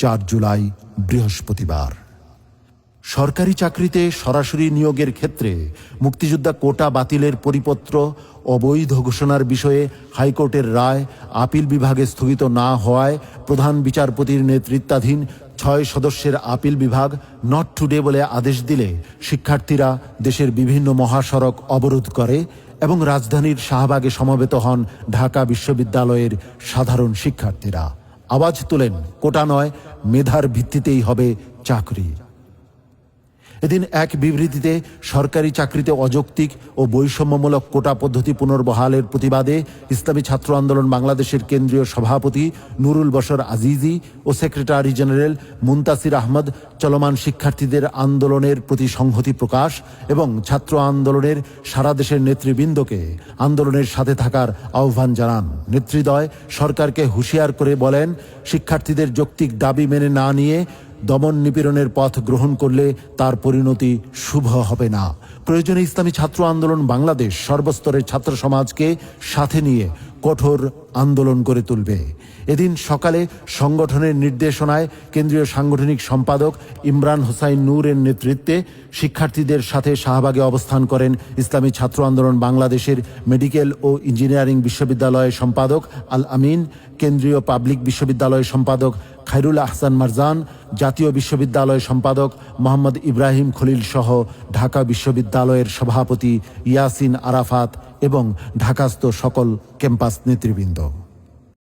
চার জুলাই, বৃহস্পতিবার। সরকারি চাকরিতে সরাসরি নিয়োগের ক্ষেত্রে মুক্তিযোদ্ধা কোটা বাতিলের পরিপত্র, অবৈধ ঘোষণার বিষয়ে হাইকোর্টের রায় আপিল বিভাগে স্থগিত না হওয়ায় প্রধান বিচারপতির নেতৃত্বাধীন ছয় সদস্যের আপিল বিভাগ নট টুডে বলে আদেশ দিলে শিক্ষার্থীরা দেশের বিভিন্ন মহাসড়ক অবরোধ করে এবং রাজধানীর শাহবাগে সমবেত হন ঢাকা বিশ্ববিদ্যালয়ের সাধারণ শিক্ষার্থীরা। আওয়াজ তোলেন কোটা নয় মেধার ভিত্তিতেই হবে চাকরি। এদিন এক বিবৃতিতে সরকারি চাকরিতে অযৌক্তিক ও বৈষম্যমূলক কোটা পদ্ধতি পুনর্বহালের প্রতিবাদে ইসলামী ছাত্র আন্দোলন বাংলাদেশের কেন্দ্রীয় সভাপতি নুরুল বশর আজিজি ও সেক্রেটারি জেনারেল মুন্তাসির আহমদ চলমান শিক্ষার্থীদের আন্দোলনের প্রতি সংহতি প্রকাশ এবং ছাত্র আন্দোলনের সারা দেশের নেতৃবৃন্দকে আন্দোলনের সাথে থাকার আহ্বান জানান। নেতৃদয় সরকারকে হুঁশিয়ার করে বলেন, শিক্ষার্থীদের যৌক্তিক দাবি মেনে না নিয়ে দমন নিপীড়নের পথ গ্রহণ করলে তার পরিণতি শুভ হবে না। প্রয়োজনে ইসলামী ছাত্র আন্দোলন বাংলাদেশ সর্বস্তরের ছাত্র সমাজকে সাথে নিয়ে কঠোর আন্দোলন গড়ে তুলবে। এদিন সকালে সংগঠনের নির্দেশনায় কেন্দ্রীয় সাংগঠনিক সম্পাদক ইমরান হোসাইন নূরের নেতৃত্বে শিক্ষার্থীদের সাথে শাহবাগে অবস্থান করেন ইসলামী ছাত্র আন্দোলন বাংলাদেশের মেডিকেল ও ইঞ্জিনিয়ারিং বিশ্ববিদ্যালয়ের সম্পাদক আল আমিন, কেন্দ্রীয় পাবলিক বিশ্ববিদ্যালয়ের সম্পাদক খায়রুল আহসান মারজান, জাতীয় বিশ্ববিদ্যালয় সম্পাদক মোহাম্মদ ইব্রাহিম খলিল সহ ঢাকা বিশ্ববিদ্যালয়ের সভাপতি ইয়াসিন আরাফাত এবং ঢাকাস্থ সকল ক্যাম্পাস নেতৃবৃন্দ।